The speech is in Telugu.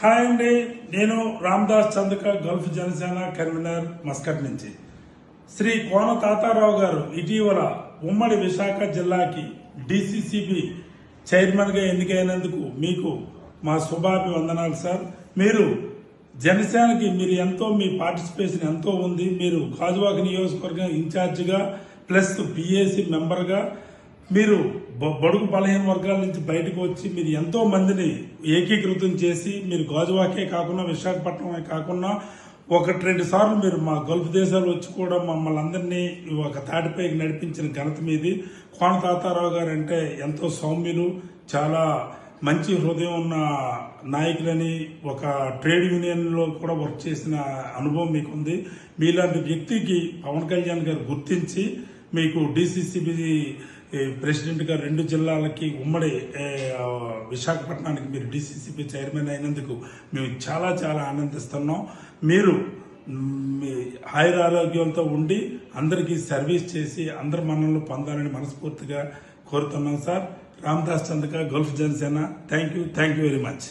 హాయ్ అండి. నేను Ramdas Chandraka Gulf Janasena convener Muscat నుంచి. శ్రీ కోన తాతారావు గారు ఇటీవల ఉమ్మడి విశాఖ జిల్లాకి డిసిసిబి చైర్మన్గా ఎన్నికైనందుకు మీకు మా శుభాభివందనాలు సార్. మీరు జనసేనకి మీరు ఎంతో మీ పార్టిసిపేషన్ ఎంతో ఉంది. మీరు గాజువాక నియోజకవర్గం ఇన్ఛార్జిగా ప్లస్ పిఏసి మెంబర్గా మీరు బడుగు బలహీన వర్గాల నుంచి బయటకు వచ్చి మీరు ఎంతో మందిని ఏకీకృతం చేసి మీరు గాజువాకే కాకుండా విశాఖపట్నమే కాకుండా ఒకటి రెండు సార్లు మీరు మా గల్ఫ్ దేశాలు వచ్చి కూడా మమ్మల్ని అందరినీ ఒక తాటిపైకి నడిపించిన ఘనత మీది. కోన తాతారావు గారు అంటే ఎంతో సౌమ్యులు చాలా మంచి హృదయం ఉన్న నాయకులని ఒక ట్రేడ్ యూనియన్లో కూడా వర్క్ చేసిన అనుభవం మీకుంది. మీలాంటి వ్యక్తికి పవన్ కళ్యాణ్ గారు గుర్తించి మీకు డిసిసిబి ప్రెసిడెంట్గా రెండు జిల్లాలకి ఉమ్మడి విశాఖపట్నానికి మీరు డిసిసిబి చైర్మన్ అయినందుకు మేము చాలా చాలా ఆనందిస్తున్నాం. మీరు మీ ఆయుర ఆరోగ్యంతో ఉండి అందరికీ సర్వీస్ చేసి అందరి మనల్ని పొందాలని మనస్ఫూర్తిగా కోరుతున్నాం sir. Ramadas Chandraka Gulf Janasena. Thank you thank you very much.